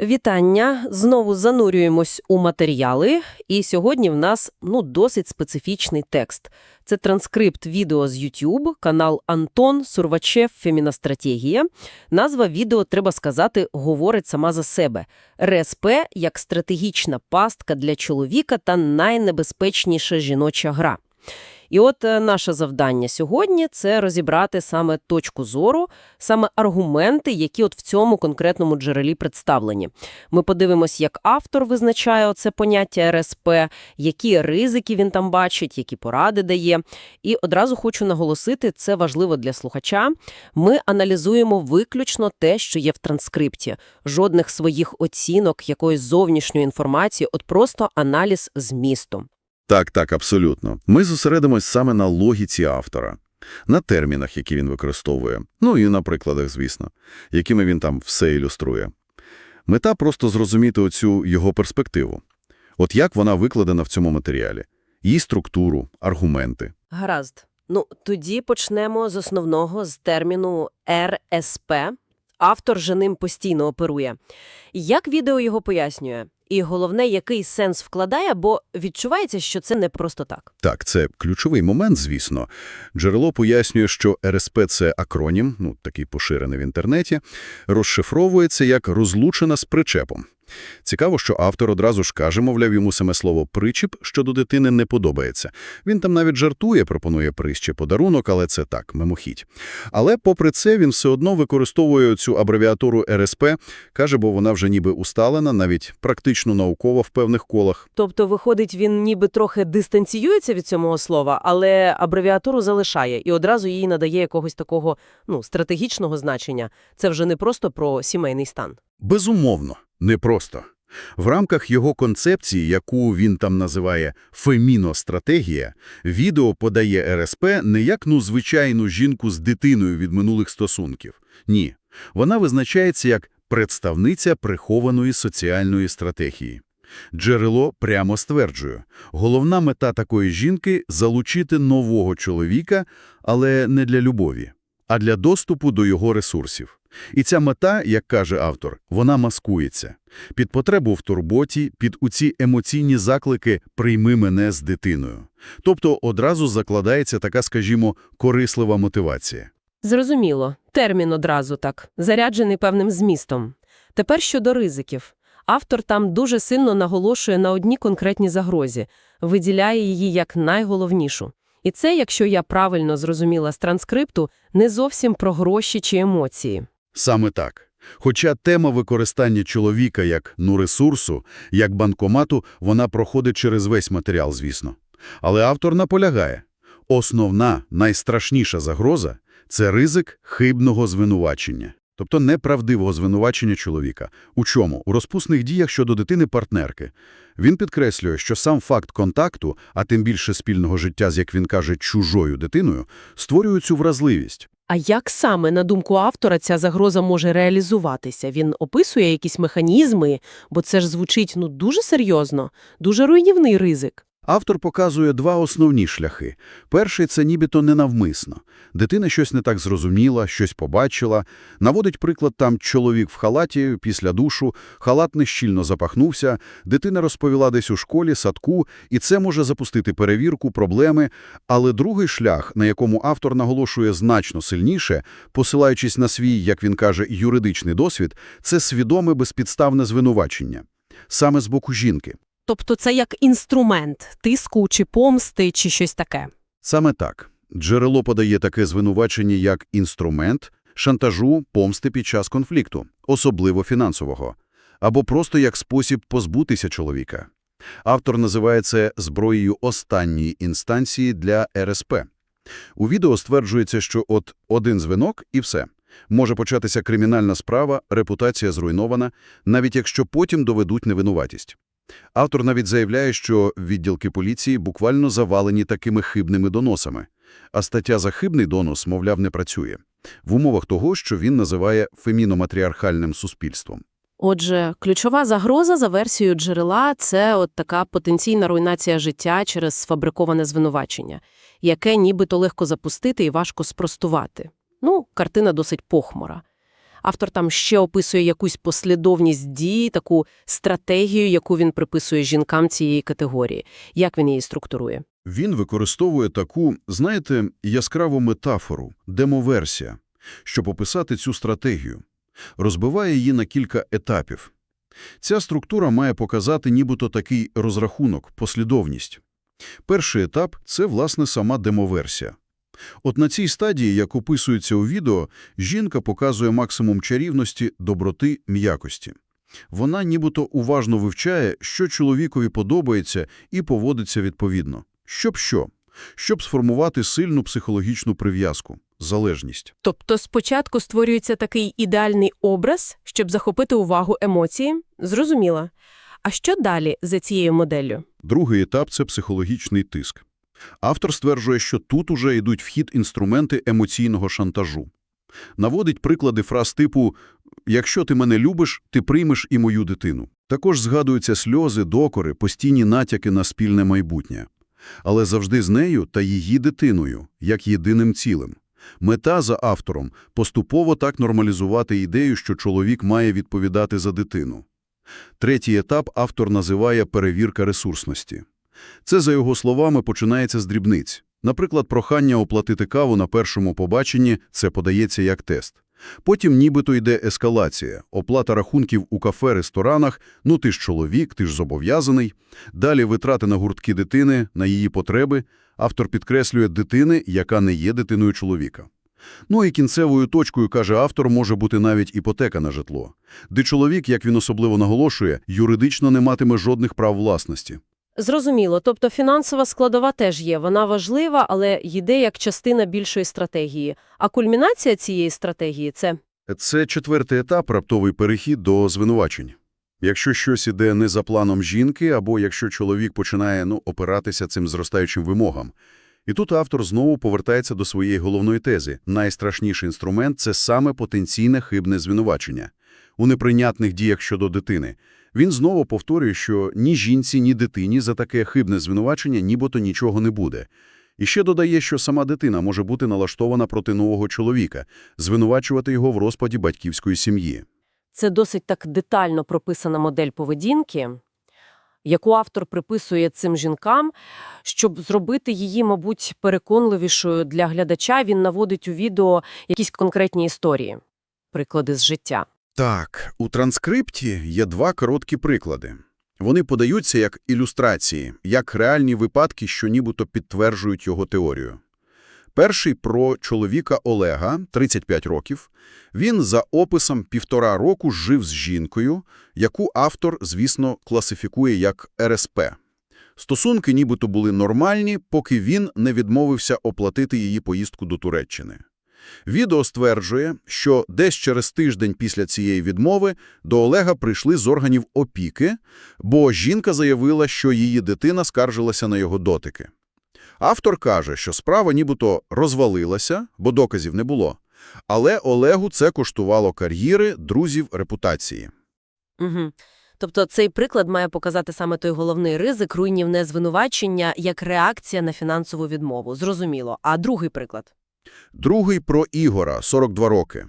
Вітання! Знову занурюємось у матеріали, і сьогодні в нас ну досить специфічний текст. Це транскрипт відео з YouTube, канал Антон Сурвачев «Феміностратегія». Назва відео, треба сказати, говорить сама за себе. РСП як стратегічна пастка для чоловіка та найнебезпечніша жіноча гра. І от е, наше завдання сьогодні – це розібрати саме точку зору, саме аргументи, які от в цьому конкретному джерелі представлені. Ми подивимось, як автор визначає оце поняття РСП, які ризики він там бачить, які поради дає. І одразу хочу наголосити, це важливо для слухача. Ми аналізуємо виключно те, що є в транскрипті. Жодних своїх оцінок, якоїсь зовнішньої інформації, от просто аналіз змісту. Так, так, абсолютно. Ми зосередимось саме на логіці автора, на термінах, які він використовує, ну і на прикладах, звісно, якими він там все ілюструє. Мета просто зрозуміти оцю його перспективу. От як вона викладена в цьому матеріалі, її структуру, аргументи. Гаразд. Ну, тоді почнемо з основного, з терміну РСП. Автор же ним постійно оперує. Як відео його пояснює? І головне, який сенс вкладає, бо відчувається, що це не просто так. Так, це ключовий момент, звісно. Джерело пояснює, що РСП – це акронім, ну, такий поширений в інтернеті, розшифровується як «розлучена з причепом». Цікаво, що автор одразу ж каже, мовляв, йому саме слово «причіп» щодо дитини не подобається. Він там навіть жартує, пропонує приз чи подарунок, але це так, мимохідь. Але попри це він все одно використовує цю абревіатуру РСП, каже, бо вона вже ніби усталена, навіть практично наукова в певних колах. Тобто, виходить, він ніби трохи дистанціюється від цього слова, але абревіатуру залишає і одразу їй надає якогось такого ну, стратегічного значення. Це вже не просто про сімейний стан. Безумовно, непросто. В рамках його концепції, яку він там називає «феміностратегія», відео подає РСП не як ну звичайну жінку з дитиною від минулих стосунків. Ні, вона визначається як представниця прихованої соціальної стратегії. Джерело прямо стверджує, головна мета такої жінки – залучити нового чоловіка, але не для любові, а для доступу до його ресурсів. І ця мета, як каже автор, вона маскується. Під потребу в турботі, під уці емоційні заклики «прийми мене з дитиною». Тобто одразу закладається така, скажімо, корислива мотивація. Зрозуміло. Термін одразу так, заряджений певним змістом. Тепер щодо ризиків. Автор там дуже сильно наголошує на одній конкретній загрозі, виділяє її як найголовнішу. І це, якщо я правильно зрозуміла з транскрипту, не зовсім про гроші чи емоції. Саме так. Хоча тема використання чоловіка як ну ресурсу, як банкомату, вона проходить через весь матеріал, звісно. Але автор наполягає. Основна, найстрашніша загроза – це ризик хибного звинувачення. Тобто неправдивого звинувачення чоловіка. У чому? У розпусних діях щодо дитини-партнерки. Він підкреслює, що сам факт контакту, а тим більше спільного життя з, як він каже, чужою дитиною, створює цю вразливість. А як саме, на думку автора, ця загроза може реалізуватися? Він описує якісь механізми, бо це ж звучить ну дуже серйозно, дуже руйнівний ризик. Автор показує два основні шляхи. Перший – це нібито ненавмисно. Дитина щось не так зрозуміла, щось побачила. Наводить приклад там чоловік в халаті після душу, халат нещільно запахнувся, дитина розповіла десь у школі, садку, і це може запустити перевірку, проблеми. Але другий шлях, на якому автор наголошує значно сильніше, посилаючись на свій, як він каже, юридичний досвід, це свідоме безпідставне звинувачення. Саме з боку жінки. Тобто це як інструмент тиску чи помсти, чи щось таке. Саме так. Джерело подає таке звинувачення як інструмент шантажу, помсти під час конфлікту, особливо фінансового, або просто як спосіб позбутися чоловіка. Автор називає це зброєю останньої інстанції для РСП. У відео стверджується, що от один дзвінок і все. Може початися кримінальна справа, репутація зруйнована, навіть якщо потім доведуть невинуватість. Автор навіть заявляє, що відділки поліції буквально завалені такими хибними доносами, а стаття за хибний донос, мовляв, не працює, в умовах того, що він називає феміноматріархальним суспільством. Отже, ключова загроза за версією джерела – це от така потенційна руйнація життя через сфабриковане звинувачення, яке нібито легко запустити і важко спростувати. Ну, картина досить похмура. Автор там ще описує якусь послідовність дій, таку стратегію, яку він приписує жінкам цієї категорії. Як він її структурує? Він використовує таку, знаєте, яскраву метафору, демоверсія, щоб описати цю стратегію. Розбиває її на кілька етапів. Ця структура має показати нібито такий розрахунок, послідовність. Перший етап – це, власне, сама демоверсія. От на цій стадії, як описується у відео, жінка показує максимум чарівності, доброти, м'якості. Вона нібито уважно вивчає, що чоловікові подобається і поводиться відповідно. Щоб що? Щоб сформувати сильну психологічну прив'язку, залежність. Тобто спочатку створюється такий ідеальний образ, щоб захопити увагу емоції? Зрозуміла. А що далі за цією моделлю? Другий етап – це психологічний тиск. Автор стверджує, що тут уже йдуть в хід інструменти емоційного шантажу. Наводить приклади фраз типу «Якщо ти мене любиш, ти приймеш і мою дитину». Також згадуються сльози, докори, постійні натяки на спільне майбутнє. Але завжди з нею та її дитиною, як єдиним цілим. Мета за автором – поступово так нормалізувати ідею, що чоловік має відповідати за дитину. Третій етап автор називає «перевірка ресурсності». Це, за його словами, починається з дрібниць. Наприклад, прохання оплатити каву на першому побаченні – це подається як тест. Потім нібито йде ескалація, оплата рахунків у кафе, ресторанах, ну ти ж чоловік, ти ж зобов'язаний. Далі витрати на гуртки дитини, на її потреби. Автор підкреслює дитини, яка не є дитиною чоловіка. Ну і кінцевою точкою, каже автор, може бути навіть іпотека на житло, де чоловік, як він особливо наголошує, юридично не матиме жодних прав власності. Зрозуміло. Тобто фінансова складова теж є. Вона важлива, але йде як частина більшої стратегії. А кульмінація цієї стратегії – це Це четвертий етап – раптовий перехід до звинувачень. Якщо щось іде не за планом жінки, або якщо чоловік починає ну, опиратися цим зростаючим вимогам. І тут автор знову повертається до своєї головної тези. Найстрашніший інструмент – це саме потенційне хибне звинувачення. У неприйнятних діях щодо дитини. Він знову повторює, що ні жінці, ні дитині за таке хибне звинувачення нібито нічого не буде. І ще додає, що сама дитина може бути налаштована проти нового чоловіка, звинувачувати його в розпаді батьківської сім'ї. Це досить так детально прописана модель поведінки, яку автор приписує цим жінкам, щоб зробити її, мабуть, переконливішою для глядача, він наводить у відео якісь конкретні історії, приклади з життя. Так, у транскрипті є два короткі приклади. Вони подаються як ілюстрації, як реальні випадки, що нібито підтверджують його теорію. Перший про чоловіка Олега, 35 років. Він за описом півтора року жив з жінкою, яку автор, звісно, класифікує як РСП. Стосунки нібито були нормальні, поки він не відмовився оплатити її поїздку до Туреччини. Відео стверджує, що десь через тиждень після цієї відмови до Олега прийшли з органів опіки, бо жінка заявила, що її дитина скаржилася на його дотики. Автор каже, що справа нібито розвалилася, бо доказів не було. Але Олегу це коштувало кар'єри, друзів, репутації. Угу. Тобто цей приклад має показати саме той головний ризик – руйнівне звинувачення як реакція на фінансову відмову. Зрозуміло. А другий приклад? Другий про Ігора, 42 роки.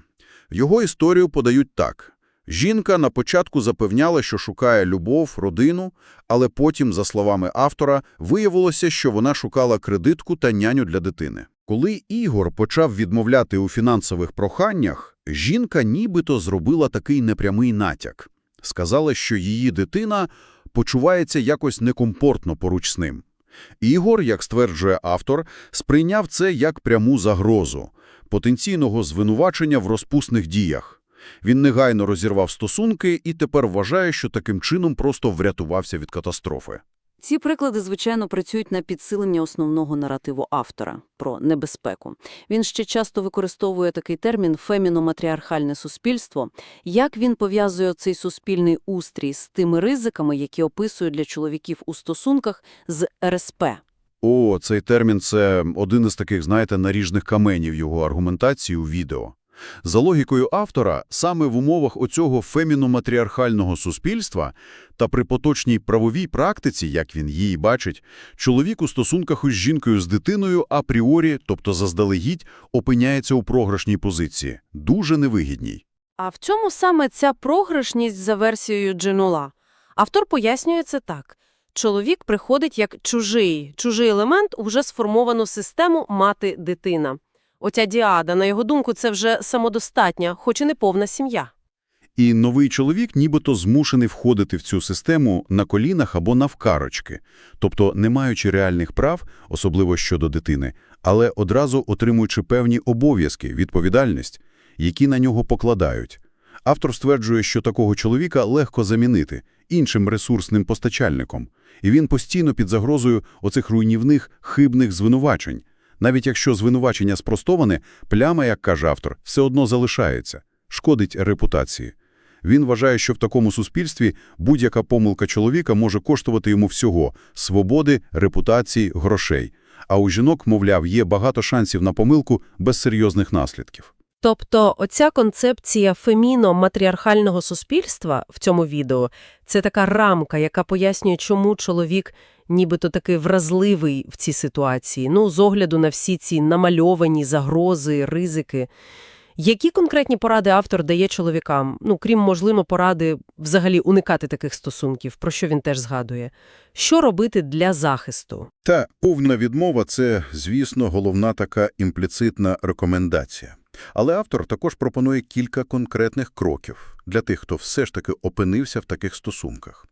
Його історію подають так. Жінка на початку запевняла, що шукає любов, родину, але потім, за словами автора, виявилося, що вона шукала кредитку та няню для дитини. Коли Ігор почав відмовляти у фінансових проханнях, жінка нібито зробила такий непрямий натяк. Сказала, що її дитина почувається якось некомфортно поруч з ним. Ігор, як стверджує автор, сприйняв це як пряму загрозу, потенційного звинувачення в розпусних діях. Він негайно розірвав стосунки і тепер вважає, що таким чином просто врятувався від катастрофи. Ці приклади, звичайно, працюють на підсилення основного наративу автора про небезпеку. Він ще часто використовує такий термін «феміно-матріархальне суспільство». Як він пов'язує цей суспільний устрій з тими ризиками, які описує для чоловіків у стосунках з РСП? О, цей термін – це один із таких, знаєте, наріжних каменів його аргументації у відео. За логікою автора, саме в умовах оцього феміно-матріархального суспільства та при поточній правовій практиці, як він її бачить, чоловік у стосунках із жінкою з дитиною апріорі, тобто заздалегідь, опиняється у програшній позиції, дуже невигідній. А в чому саме ця програшність за версією Дженула? Автор пояснює це так. Чоловік приходить як чужий, чужий елемент у вже сформовану систему мати-дитина. Оця діада, на його думку, це вже самодостатня, хоч і не повна сім'я. І новий чоловік нібито змушений входити в цю систему на колінах або навкарочки, тобто не маючи реальних прав, особливо щодо дитини, але одразу отримуючи певні обов'язки, відповідальність, які на нього покладають. Автор стверджує, що такого чоловіка легко замінити іншим ресурсним постачальником, і він постійно під загрозою оцих руйнівних, хибних звинувачень. Навіть якщо звинувачення спростоване, пляма, як каже автор, все одно залишається, шкодить репутації. Він вважає, що в такому суспільстві будь-яка помилка чоловіка може коштувати йому всього – свободи, репутації, грошей. А у жінок, мовляв, є багато шансів на помилку без серйозних наслідків. Тобто оця концепція феміно-матріархального суспільства в цьому відео – це така рамка, яка пояснює, чому чоловік нібито такий вразливий в цій ситуації, ну, з огляду на всі ці намальовані загрози, ризики. Які конкретні поради автор дає чоловікам, ну, крім, можливо, поради взагалі уникати таких стосунків, про що він теж згадує? Що робити для захисту? Та повна відмова – це, звісно, головна така імпліцитна рекомендація. Але автор також пропонує кілька конкретних кроків для тих, хто все ж таки опинився в таких стосунках.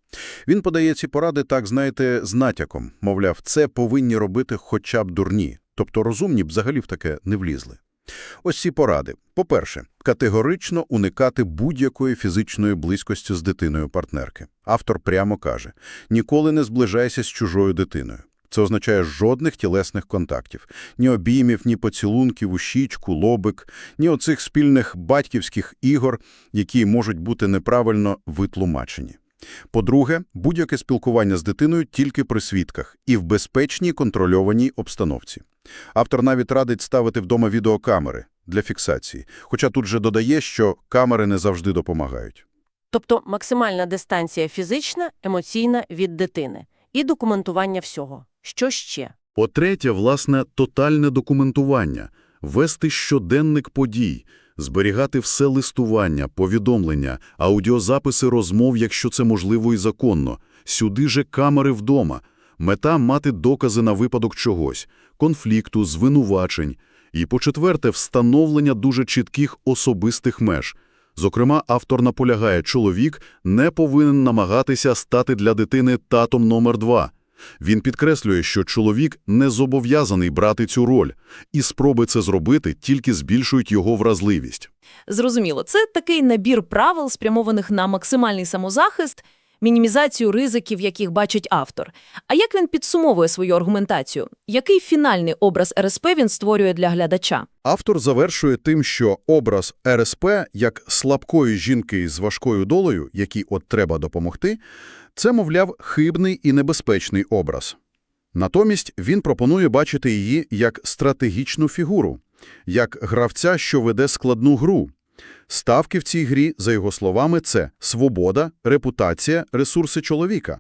Він подає ці поради, так, знаєте, з натяком. Мовляв, це повинні робити хоча б дурні, тобто розумні б взагалі в таке не влізли. Ось ці поради. По-перше, категорично уникати будь-якої фізичної близькості з дитиною партнерки. Автор прямо каже, ніколи не зближайся з чужою дитиною. Це означає жодних тілесних контактів. Ні обіймів, ні поцілунків у щічку, лобик, ні оцих спільних батьківських ігор, які можуть бути неправильно витлумачені. По-друге, будь-яке спілкування з дитиною тільки при свідках і в безпечній контрольованій обстановці. Автор навіть радить ставити вдома відеокамери для фіксації, хоча тут же додає, що камери не завжди допомагають. Тобто максимальна дистанція фізична, емоційна від дитини і документування всього. Що ще? По-третє, власне, тотальне документування, вести щоденник подій, зберігати все листування, повідомлення, аудіозаписи розмов, якщо це можливо і законно, сюди же камери вдома. Мета – мати докази на випадок чогось, конфлікту, звинувачень. І, по-четверте, встановлення дуже чітких особистих меж. Зокрема, автор наполягає, чоловік не повинен намагатися стати для дитини татом номер два. Він підкреслює, що чоловік не зобов'язаний брати цю роль, і спроби це зробити тільки збільшують його вразливість. Зрозуміло, це такий набір правил, спрямованих на максимальний самозахист, мінімізацію ризиків, яких бачить автор. А як він підсумовує свою аргументацію? Який фінальний образ РСП він створює для глядача? Автор завершує тим, що образ РСП як слабкої жінки з важкою долею, якій от треба допомогти, це, мовляв, хибний і небезпечний образ. Натомість він пропонує бачити її як стратегічну фігуру, як гравця, що веде складну гру. Ставки в цій грі, за його словами, це свобода, репутація, ресурси чоловіка.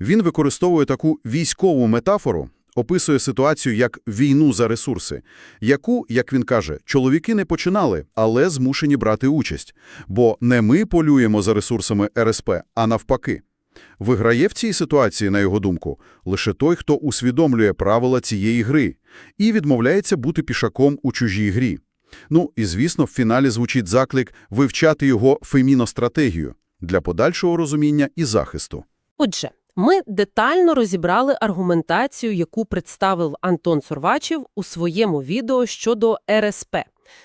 Він використовує таку військову метафору, описує ситуацію як війну за ресурси, яку, як він каже, чоловіки не починали, але змушені брати участь. Бо не ми полюємо за ресурсами РСП, а навпаки. Виграє в цій ситуації, на його думку, лише той, хто усвідомлює правила цієї гри і відмовляється бути пішаком у чужій грі. Ну і, звісно, в фіналі звучить заклик вивчати його феміностратегію для подальшого розуміння і захисту. Отже, ми детально розібрали аргументацію, яку представив Антон Сурвачев у своєму відео щодо РСП.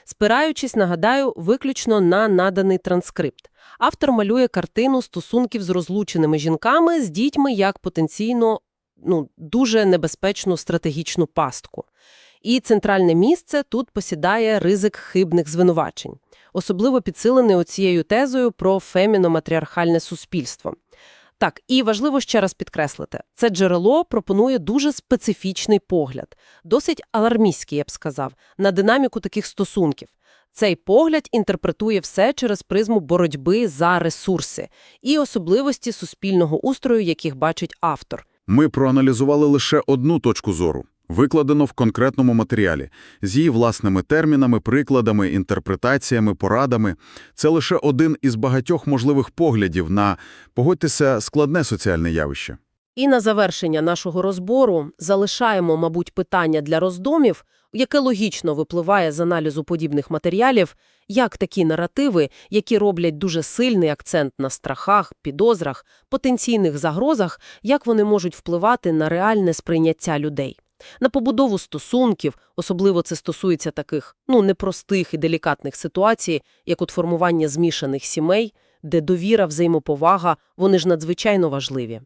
Спираючись, нагадаю, виключно на наданий транскрипт. Автор малює картину стосунків з розлученими жінками з дітьми як потенційно ну, дуже небезпечну стратегічну пастку. І центральне місце тут посідає ризик хибних звинувачень, особливо підсилений оцією тезою про феміно-матріархальне суспільство. Так, і важливо ще раз підкреслити, це джерело пропонує дуже специфічний погляд, досить алармістський, я б сказав, на динаміку таких стосунків. Цей погляд інтерпретує все через призму боротьби за ресурси і особливості суспільного устрою, яких бачить автор. Ми проаналізували лише одну точку зору, викладено в конкретному матеріалі, з її власними термінами, прикладами, інтерпретаціями, порадами. Це лише один із багатьох можливих поглядів на, погодьтеся, складне соціальне явище. І на завершення нашого розбору залишаємо, мабуть, питання для роздумів, яке логічно випливає з аналізу подібних матеріалів, як такі наративи, які роблять дуже сильний акцент на страхах, підозрах, потенційних загрозах, як вони можуть впливати на реальне сприйняття людей. На побудову стосунків, особливо це стосується таких, ну, непростих і делікатних ситуацій, як от формування змішаних сімей, де довіра, взаємоповага, вони ж надзвичайно важливі.